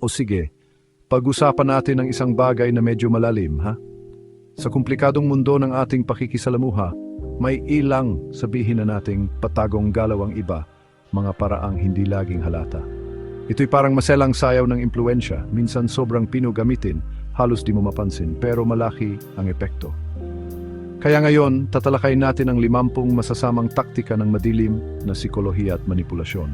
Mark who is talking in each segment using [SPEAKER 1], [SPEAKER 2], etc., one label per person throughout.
[SPEAKER 1] O sige, pag-usapan natin ang isang bagay na medyo malalim, ha? Sa komplikadong mundo ng ating pakikisalamuha, may ilang sabihin na nating patagong galaw ang iba, mga paraang hindi laging halata. Ito'y parang maselang sayaw ng impluensya, minsan sobrang pinugamitin, halos di mo mapansin, pero malaki ang epekto. Kaya ngayon, tatalakayin natin ang limampung masasamang taktika ng madilim na sikolohiya at manipulasyon.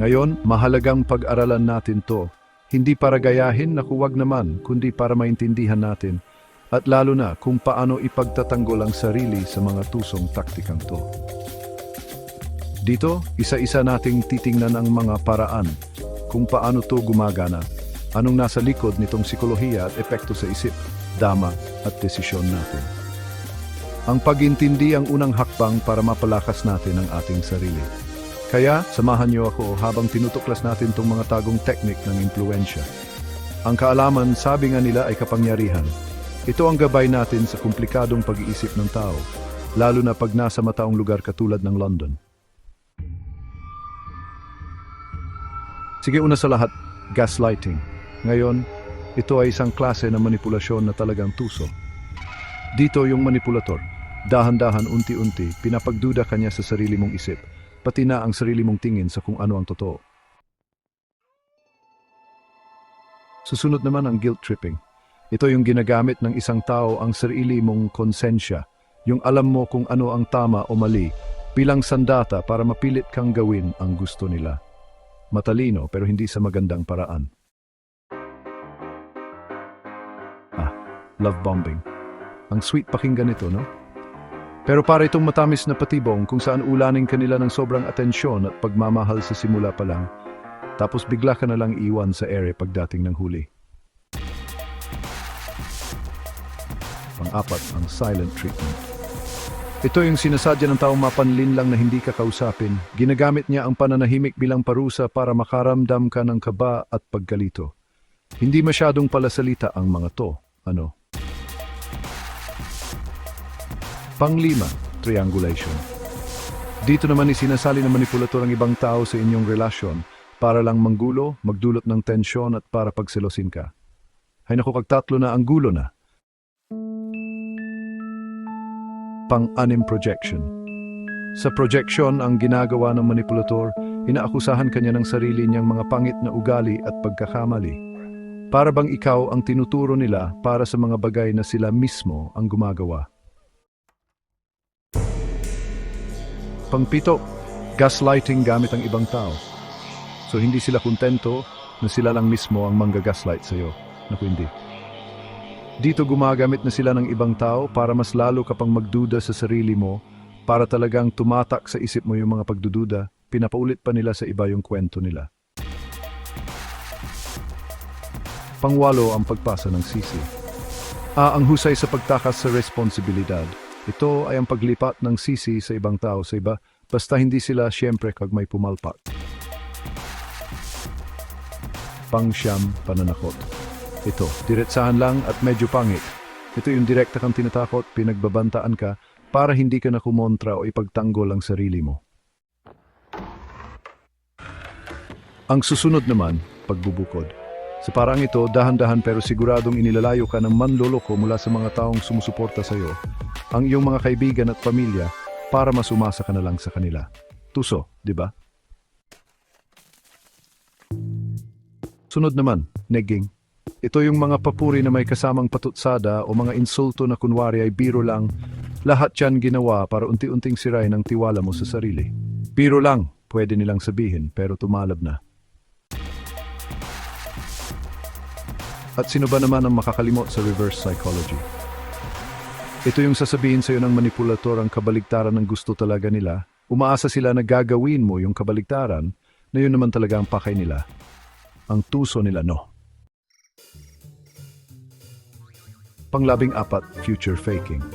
[SPEAKER 1] Ngayon, mahalagang pag-aralan natin to, hindi para gayahin na huwag naman, kundi para maintindihan natin, at lalo na kung paano ipagtatanggol ang sarili sa mga tusong taktikang to. Dito, isa-isa nating titingnan ang mga paraan kung paano to gumagana, anong nasa likod nitong sikolohiya at epekto sa isip, dama at desisyon natin. Ang pagintindi ang unang hakbang para mapalakas natin ang ating sarili. Kaya, samahan niyo ako habang tinutuklas natin itong mga tagong teknik ng impluensya. Ang kaalaman, sabi nga nila ay kapangyarihan. Ito ang gabay natin sa komplikadong pag-iisip ng tao, lalo na pag nasa mataong lugar katulad ng London. Sige una sa lahat, gaslighting. Ngayon, ito ay isang klase ng manipulasyon na talagang tuso. Dito yung manipulator, dahan-dahan unti-unti, pinapagduda kanya sa sarili mong isip, pati na ang sarili mong tingin sa kung ano ang totoo. Susunod naman ang guilt tripping. Ito yung ginagamit ng isang tao ang sarili mong konsensya, yung alam mo kung ano ang tama o mali, bilang sandata para mapilit kang gawin ang gusto nila. Matalino pero hindi sa magandang paraan. Ah, love bombing. Ang sweet pakinggan nito, no? Pero para itong matamis na patibong kung saan ulanin kanila ng sobrang atensyon at pagmamahal sa simula pa lang, tapos bigla ka na lang iwan sa ere pagdating ng huli. Pang-apat, ang silent treatment. Ito yung sinasadya ng taong mapanlin lang na hindi ka kausapin. Ginagamit niya ang pananahimik bilang parusa para makaramdam ka ng kaba at pagkalito. Hindi masyadong palasalita ang mga to. Ano? Panglima, triangulation. Dito naman isinasali ng manipulator ang ibang tao sa inyong relasyon para lang manggulo, magdulot ng tensyon at para pagselosin ka. Hay naku, kagtatlo na ang gulo na. Pang-anim projection. Sa projection ang ginagawa ng manipulator, inaakusahan kanya ng sarili niyang mga pangit na ugali at pagkakamali. Para bang ikaw ang tinuturo nila para sa mga bagay na sila mismo ang gumagawa. Pangpito, gaslighting gamit ang ibang tao. So hindi sila kontento na sila lang mismo ang manggagaslight sa'yo. Naku hindi. Dito gumagamit na sila ng ibang tao para mas lalo ka pang magduda sa sarili mo, para talagang tumatak sa isip mo yung mga pagdududa, pinapaulit pa nila sa iba yung kwento nila. Pangwalo ang pagpasa ng sisi. Ah, ang husay sa pagtakas sa responsibilidad. Ito ay ang paglipat ng sisi sa ibang tao sa iba, basta hindi sila siyempre kag may pumalpak. Pangsyam pananakot. Ito, diretsahan lang at medyo pangit. Ito yung direkta kang tinatakot, pinagbabantaan ka, para hindi ka na kumontra o ipagtanggol ang sarili mo. Ang susunod naman, pagbubukod. Sa parang ito, dahan-dahan pero siguradong inilalayo ka ng manloloko mula sa mga taong sumusuporta sa iyo, ang iyong mga kaibigan at pamilya, para mas umasa ka na lang sa kanila. Tuso, di ba? Sunod naman, negging. Ito yung mga papuri na may kasamang patutsada o mga insulto na kunwari ay biro lang. Lahat yan ginawa para unti-unting sirain ang tiwala mo sa sarili. Biro lang, pwede nilang sabihin, pero tumalab na. At sino ba naman ang makakalimot sa reverse psychology? Ito yung sasabihin sa'yo ng manipulator ang kabaligtaran ng gusto talaga nila. Umaasa sila na gagawin mo yung kabaligtaran na yun naman talaga ang pakay nila. Ang tuso nila, no. Panglabing apat, future faking.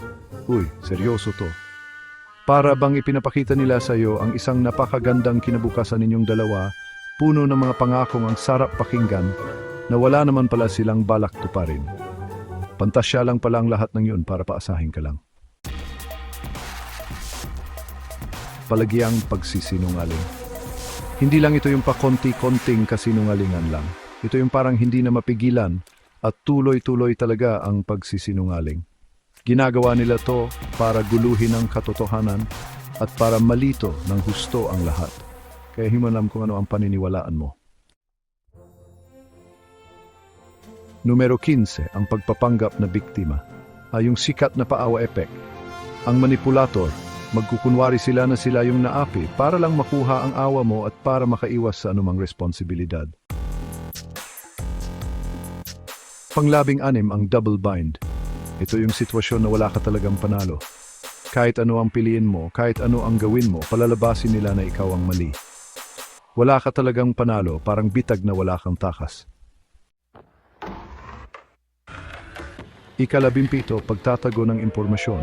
[SPEAKER 1] Uy, seryoso to. Para bang ipinapakita nila sa iyo ang isang napakagandang kinabukasan ninyong dalawa, puno ng mga pangakong ang sarap pakinggan, na wala naman pala silang balak tuparin. Pantasya lang pala ang lahat ng yun para paasahin ka lang. Palagiang pagsisinungaling. Hindi lang ito yung pakonti-konting kasinungalingan lang. Ito yung parang hindi na mapigilan at tuloy-tuloy talaga ang pagsisinungaling. Ginagawa nila to para guluhin ang katotohanan at para malito ng husto ang lahat. Kaya himanam kung ano ang paniniwalaan mo. Numero 15, ang pagpapanggap na biktima. Ay yung sikat na paawa epek. Ang manipulator, magkukunwari sila na sila yung naapi para lang makuha ang awa mo at para makaiwas sa anumang responsibilidad. Panglabing anim ang double bind. Ito yung sitwasyon na wala ka talagang panalo. Kahit ano ang piliin mo, kahit ano ang gawin mo, palalabasin nila na ikaw ang mali. Wala ka talagang panalo, parang bitag na wala kang takas. Ikalabimpito, pagtatago ng impormasyon.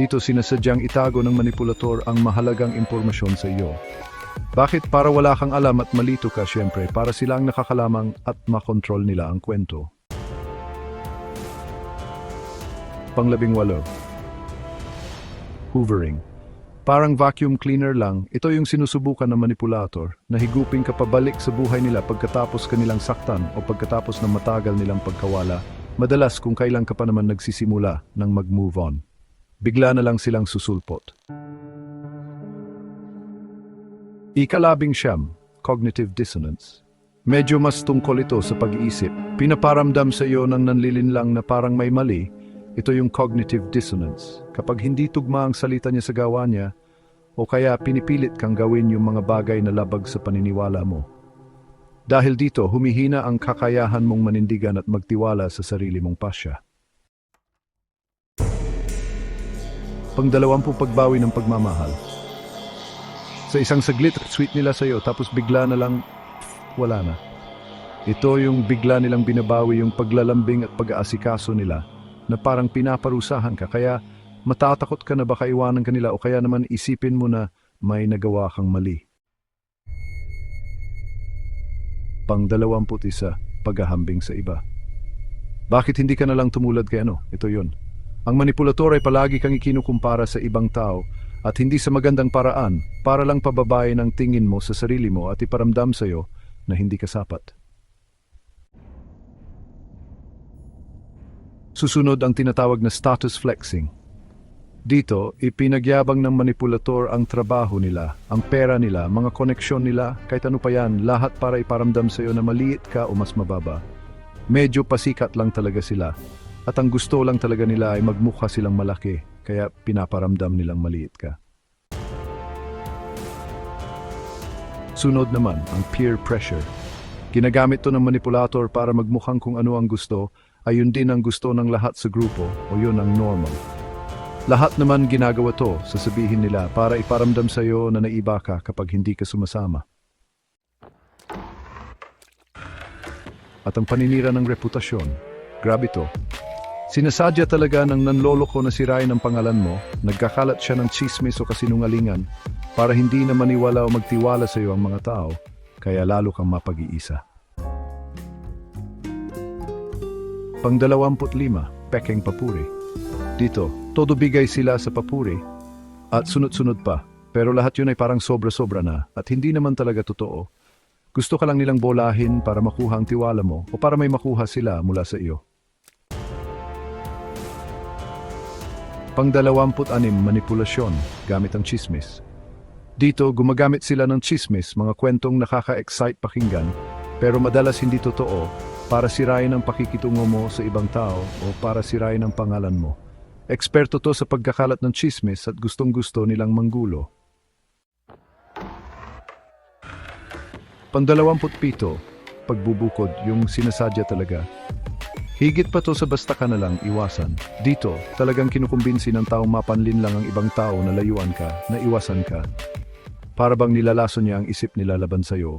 [SPEAKER 1] Dito sinasadyang itago ng manipulator ang mahalagang impormasyon sa iyo. Bakit para wala kang alam at malito ka syempre para silang nakakalamang at makontrol nila ang kwento. Panglabing walo. Hoovering. Parang vacuum cleaner lang, ito yung sinusubukan ng manipulator na higupin ka pabalik sa buhay nila pagkatapos kanilang saktan o pagkatapos ng matagal nilang pagkawala. Madalas kung kailan ka pa naman nagsisimula ng mag-move on. Bigla na lang silang susulpot. Ikalabing siyam, cognitive dissonance. Medyo mas tungkol ito sa pag-iisip. Pinaparamdam sa iyo ng nanlilinlang na parang may mali, ito yung cognitive dissonance. Kapag hindi tugma ang salita niya sa gawa niya, o kaya pinipilit kang gawin yung mga bagay na labag sa paniniwala mo. Dahil dito, humihina ang kakayahan mong manindigan at magtiwala sa sarili mong pasya. Pangdalawampung pagbawi ng pagmamahal. Sa isang saglit, sweet nila sa'yo, tapos bigla na lang, wala na. Ito yung bigla nilang binabawi yung paglalambing at pag-aasikaso nila na parang pinaparusahan ka, kaya matatakot ka na baka iwanan ka nila o kaya naman isipin mo na may nagawa kang mali. Pang-dalawamput isa, paghahambing sa iba. Bakit hindi ka na lang tumulad kay ano? Ito yun. Ang manipulator ay palagi kang ikinukumpara sa ibang tao at hindi sa magandang paraan para lang pababae ng tingin mo sa sarili mo at iparamdam sa iyo na hindi ka sapat. Susunod ang tinatawag na status flexing. Dito, ipinagyabang ng manipulator ang trabaho nila, ang pera nila, mga koneksyon nila, kahit ano pa yan, lahat para iparamdam sa iyo na maliit ka o mas mababa. Medyo pasikat lang talaga sila. At ang gusto lang talaga nila ay magmukha silang malaki, kaya pinaparamdam nilang maliit ka. Sunod naman, ang peer pressure. Ginagamit to ng manipulator para magmukhang kung ano ang gusto, ay yun din ang gusto ng lahat sa grupo o yun ang normal. Lahat naman ginagawa to, sasabihin nila, para iparamdam sa iyo na naiba ka kapag hindi ka sumasama. At ang paninira ng reputasyon, grabe to. Sinasadya talaga ng nanloloko na sirain ang pangalan mo, nagkakalat siya ng chismis o kasinungalingan para hindi na maniwala o magtiwala sa iyo ang mga tao, kaya lalo kang mapag-iisa. Pangdalawamput lima, pekeng papuri. Dito, todo bigay sila sa papuri at sunod-sunod pa. Pero lahat yun ay parang sobra-sobra na at hindi naman talaga totoo. Gusto ka lang nilang bolahin para makuha ang tiwala mo o para may makuha sila mula sa iyo. Pangdalawamput anim, manipulasyon gamit ang chismis. Dito, gumagamit sila ng chismis, mga kwentong nakaka-excite pakinggan, pero madalas hindi totoo para sirain ang pakikitungo mo sa ibang tao o para sirain ang pangalan mo. Eksperto to sa pagkakalat ng chismis at gustong-gusto nilang manggulo. Pandalawamput pito, pagbubukod, yung sinasadya talaga. Higit pa to sa basta ka na lang iwasan. Dito, talagang kinukumbinsi ng taong mapanlin lang ang ibang tao na layuan ka, na iwasan ka. Para bang nilalason niya ang isip nila laban sa'yo.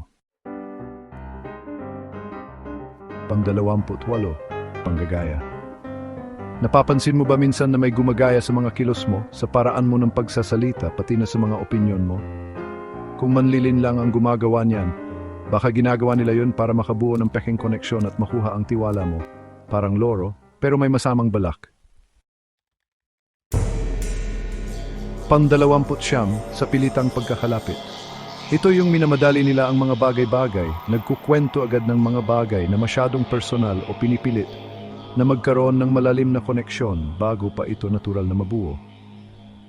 [SPEAKER 1] Pangdalawamput walo, panggagaya. Napapansin mo ba minsan na may gumagaya sa mga kilos mo, sa paraan mo ng pagsasalita, pati na sa mga opinyon mo? Kung manlilin lang ang gumagawa niyan, baka ginagawa nila yun para makabuo ng peking koneksyon at makuha ang tiwala mo. Parang loro, pero may masamang balak. Pandalawamput siyam sa pilitang pagkakalapit. Ito yung minamadali nila ang mga bagay-bagay, nagkukwento agad ng mga bagay na masyadong personal o pinipilit na magkaroon ng malalim na koneksyon bago pa ito natural na mabuo.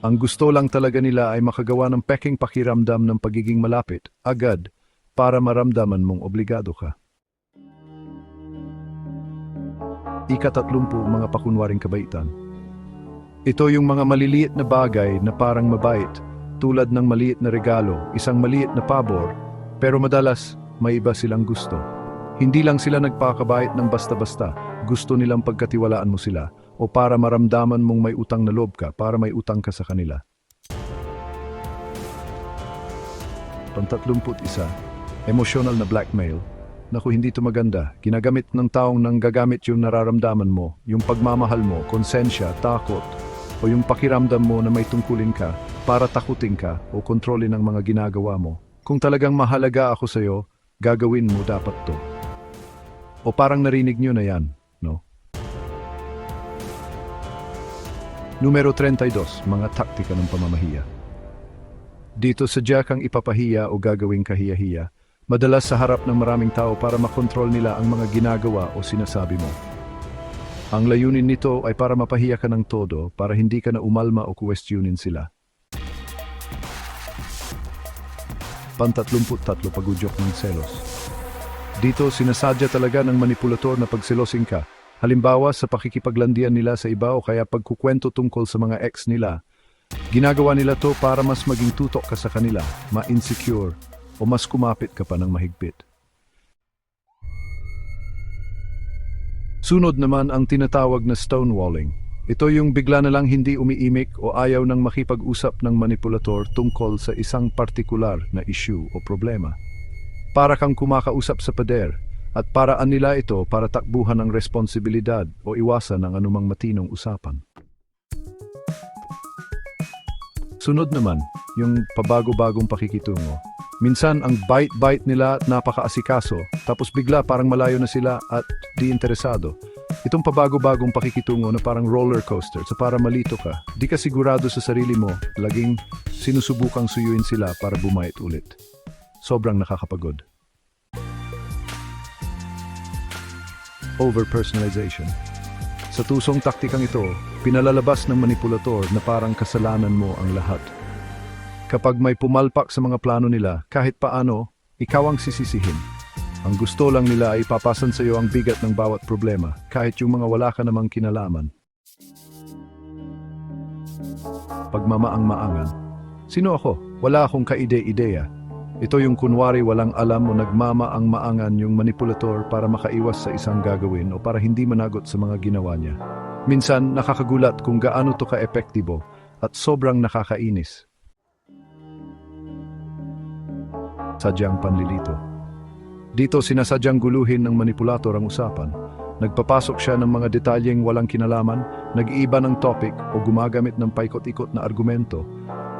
[SPEAKER 1] Ang gusto lang talaga nila ay makagawa ng peking pakiramdam ng pagiging malapit, agad, para maramdaman mong obligado ka. Ikatatlumpu mga pakunwaring kabaitan. Ito yung mga maliliit na bagay na parang mabait, tulad ng maliit na regalo, isang maliit na pabor, pero madalas may iba silang gusto. Hindi lang sila nagpakabait ng basta-basta, gusto nilang pagkatiwalaan mo sila o para maramdaman mong may utang na loob ka, para may utang ka sa kanila. Pantatlumput isa, emotional na blackmail. Naku, hindi ito maganda. Ginagamit ng taong nang gagamit yung nararamdaman mo, yung pagmamahal mo, konsensya, takot, o yung pakiramdam mo na may tungkulin ka para takutin ka o kontrolin ang mga ginagawa mo. Kung talagang mahalaga ako sa'yo, gagawin mo dapat to. O parang narinig nyo na yan, Numero 32, mga taktika ng pamamahiya. Dito sadya kang ipapahiya o gagawing kahiya-hiya, madalas sa harap ng maraming tao para makontrol nila ang mga ginagawa o sinasabi mo. Ang layunin nito ay para mapahiya ka ng todo para hindi ka na umalma o questionin sila. Pantatlumput tatlo pagudyok ng selos. Dito sinasadya talaga ng manipulator na pagselosin ka, halimbawa sa pakikipaglandian nila sa iba o kaya pagkukwento tungkol sa mga ex nila. Ginagawa nila to para mas maging tutok ka sa kanila, ma-insecure, o mas kumapit ka pa ng mahigpit. Sunod naman ang tinatawag na stonewalling. Ito yung bigla na lang hindi umiimik o ayaw nang makipag-usap ng manipulator tungkol sa isang partikular na issue o problema. Para kang kumakausap sa pader at paraan nila ito para takbuhan ang responsibilidad o iwasan ang anumang matinong usapan. Sunod naman, yung pabago-bagong pakikitungo. Minsan ang bite-bite nila at napaka-asikaso, tapos bigla parang malayo na sila at di interesado. Itong pabago-bagong pakikitungo na parang roller coaster sa para malito ka, di ka sigurado sa sarili mo, laging sinusubukang suyuin sila para bumait ulit. Sobrang nakakapagod. Over-personalization. Sa tusong taktikang ito, pinalalabas ng manipulator na parang kasalanan mo ang lahat. Kapag may pumalpak sa mga plano nila, kahit paano, ikaw ang sisisihin. Ang gusto lang nila ay papasan sa iyo ang bigat ng bawat problema, kahit yung mga wala ka namang kinalaman. Pagmamaang-maangan. Sino ako? Wala akong kaide-ideya. Ito yung kunwari walang alam o nagmamaang-maangan yung manipulator para makaiwas sa isang gagawin o para hindi managot sa mga ginawa niya. Minsan nakakagulat kung gaano to ka-epektibo at sobrang nakakainis. Sadyang panlilito. Dito sinasadyang guluhin ng manipulator ang usapan. Nagpapasok siya ng mga detalyeng walang kinalaman, nag-iiba ng topic o gumagamit ng paikot-ikot na argumento.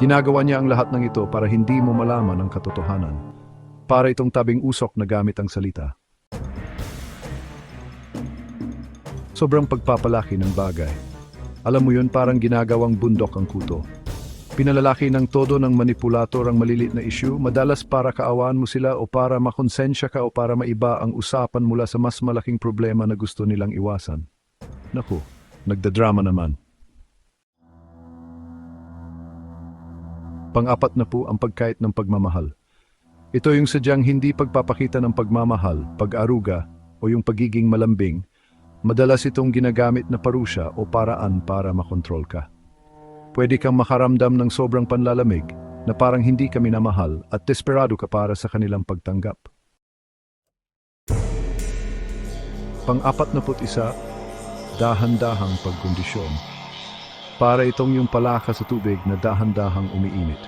[SPEAKER 1] Ginagawa niya ang lahat ng ito para hindi mo malaman ang katotohanan. Para itong tabing usok na gamit ang salita. Sobrang pagpapalaki ng bagay. Alam mo yun parang ginagawang bundok ang kuto. Pinalalaki ng todo ng manipulator ang malilit na issue, madalas para kaawaan mo sila o para makonsensya ka o para maiba ang usapan mula sa mas malaking problema na gusto nilang iwasan. Naku, nagdadrama naman. Pang-apat na po ang pagkait ng pagmamahal. Ito yung sadyang hindi pagpapakita ng pagmamahal, pag-aruga, o yung pagiging malambing. Madalas itong ginagamit na parusya o paraan para makontrol ka. Pwede kang makaramdam ng sobrang panlalamig na parang hindi ka minamahal at desperado ka para sa kanilang pagtanggap. Pang-apat na put isa, dahan-dahang pagkondisyon. Para itong yung palaka sa tubig na dahan-dahang umiinit.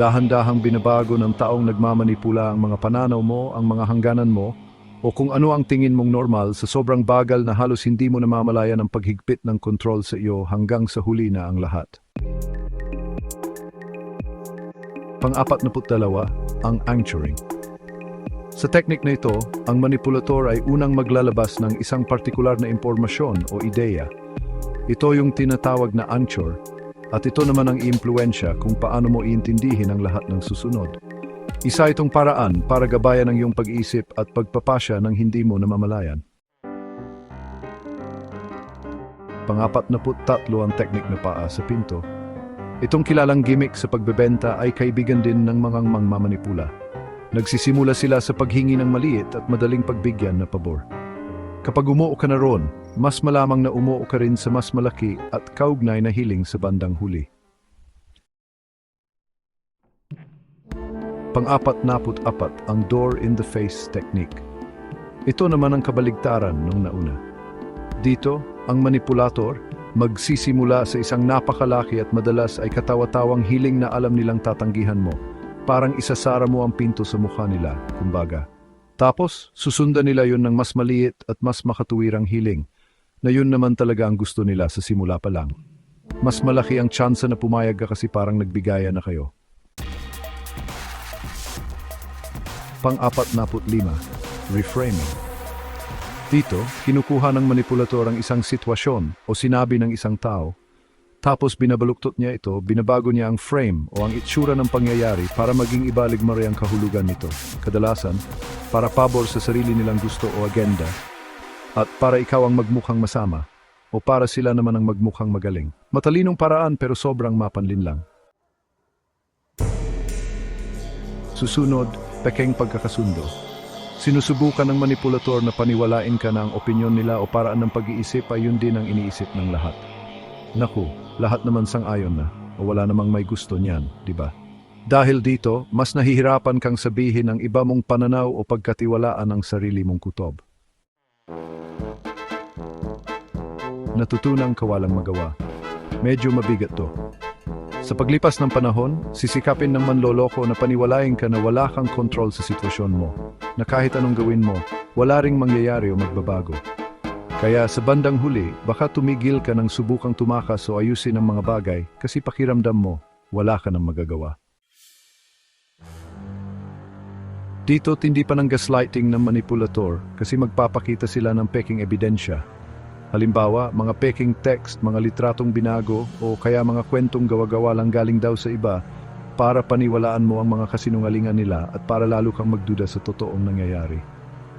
[SPEAKER 1] Dahan-dahang binabago ng taong nagmamanipula ang mga pananaw mo, ang mga hangganan mo, o kung ano ang tingin mong normal sa sobrang bagal na halos hindi mo namamalayan ang paghigpit ng kontrol sa iyo hanggang sa huli na ang lahat. Pang-apat na dalawa, ang anchoring. Sa teknik na ito, ang manipulator ay unang maglalabas ng isang partikular na impormasyon o ideya. Ito yung tinatawag na anchor, at ito naman ang impluensya kung paano mo iintindihin ang lahat ng susunod. Isa itong paraan para gabayan ang iyong pag-iisip at pagpapasya ng hindi mo namamalayan. Pangapat na tatlo ang teknik na paa sa pinto. Itong kilalang gimmick sa pagbebenta ay kaibigan din ng mga mangmamanipula. Nagsisimula sila sa paghingi ng maliit at madaling pagbigyan na pabor. Kapag umuo ka na ron, mas malamang na umuo ka rin sa mas malaki at kaugnay na hiling sa bandang huli. Pang-apat naput apat ang door in the face technique. Ito naman ang kabaligtaran nung nauna. Dito, ang manipulator magsisimula sa isang napakalaki at madalas ay katawa-tawang hiling na alam nilang tatanggihan mo. Parang isasara mo ang pinto sa mukha nila, kumbaga. Tapos, susundan nila yun ng mas maliit at mas makatuwirang hiling, na yun naman talaga ang gusto nila sa simula pa lang. Mas malaki ang tsansa na pumayag ka kasi parang nagbigaya na kayo. Pang-apat na lima, reframing. Dito, kinukuha ng manipulator ang isang sitwasyon o sinabi ng isang tao, tapos binabaluktot niya ito, binabago niya ang frame o ang itsura ng pangyayari para maging ibaligmari ang kahulugan nito. Kadalasan, para pabor sa sarili nilang gusto o agenda, at para ikaw ang magmukhang masama, o para sila naman ang magmukhang magaling. Matalinong paraan pero sobrang mapanlin lang. Susunod, pekeng pagkakasundo. Sinusubukan ng manipulator na paniwalain ka ang opinyon nila o paraan ng pag-iisip ay yun din ang iniisip ng lahat. Naku, lahat naman sang-ayon na o wala namang may gusto niyan, di ba? Dahil dito, mas nahihirapan kang sabihin ang iba mong pananaw o pagkatiwalaan ng sarili mong kutob. Natutunang kawalang magawa. Medyo mabigat to. Sa paglipas ng panahon, sisikapin ng manloloko na paniwalain ka na wala kang kontrol sa sitwasyon mo, na kahit anong gawin mo, wala ring mangyayari o magbabago. Kaya sa bandang huli, baka tumigil ka ng subukang tumakas o ayusin ang mga bagay kasi pakiramdam mo, wala ka nang magagawa. Dito, tindi pa ng gaslighting ng manipulator kasi magpapakita sila ng peking ebidensya. Halimbawa, mga peking text, mga litratong binago o kaya mga kwentong gawa-gawa lang galing daw sa iba para paniwalaan mo ang mga kasinungalingan nila at para lalo kang magduda sa totoong nangyayari.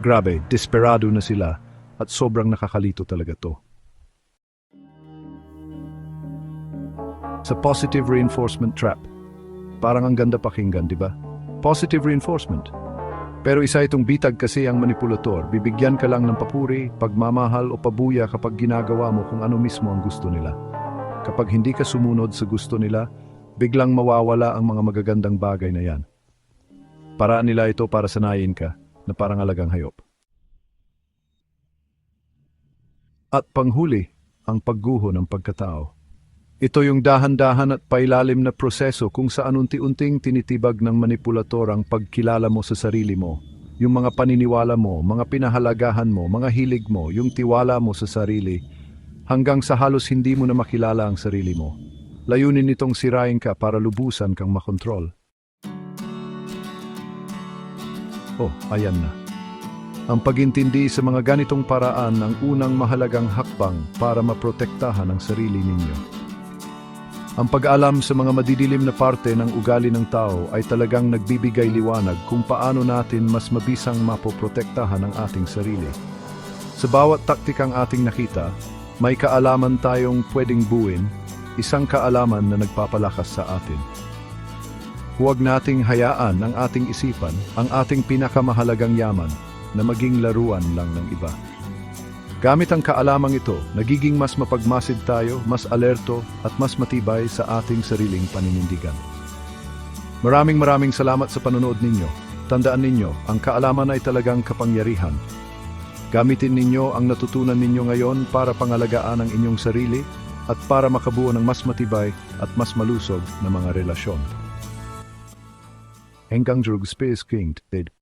[SPEAKER 1] Grabe, desperado na sila at sobrang nakakalito talaga to. Sa positive reinforcement trap, parang ang ganda pakinggan, di ba? Positive reinforcement. Pero isa itong bitag kasi ang manipulator. Bibigyan ka lang ng papuri, pagmamahal o pabuya kapag ginagawa mo kung ano mismo ang gusto nila. Kapag hindi ka sumunod sa gusto nila, biglang mawawala ang mga magagandang bagay na yan. Paraan nila ito para sanayin ka na parang alagang hayop. At panghuli, ang pagguho ng pagkatao. Ito yung dahan-dahan at pailalim na proseso kung saan unti-unting tinitibag ng manipulator ang pagkilala mo sa sarili mo. Yung mga paniniwala mo, mga pinahalagahan mo, mga hilig mo, yung tiwala mo sa sarili, hanggang sa halos hindi mo na makilala ang sarili mo. Layunin nitong sirain ka para lubusan kang makontrol. Oh, ayan na. Ang pagintindi sa mga ganitong paraan ang unang mahalagang hakbang para maprotektahan ang sarili ninyo. Ang pag-alam sa mga madidilim na parte ng ugali ng tao ay talagang nagbibigay liwanag kung paano natin mas mabisang mapoprotektahan ang ating sarili. Sa bawat taktikang ating nakita, may kaalaman tayong pwedeng buuin, isang kaalaman na nagpapalakas sa atin. Huwag nating hayaan ang ating isipan, ang ating pinakamahalagang yaman, na maging laruan lang ng iba. Gamit ang kaalamang ito, nagiging mas mapagmasid tayo, mas alerto at mas matibay sa ating sariling paninindigan. Maraming maraming salamat sa panonood ninyo. Tandaan ninyo, ang kaalaman ay talagang kapangyarihan. Gamitin ninyo ang natutunan ninyo ngayon para pangalagaan ang inyong sarili at para makabuo ng mas matibay at mas malusog na mga relasyon. Hanggang Drug Space King, Ted.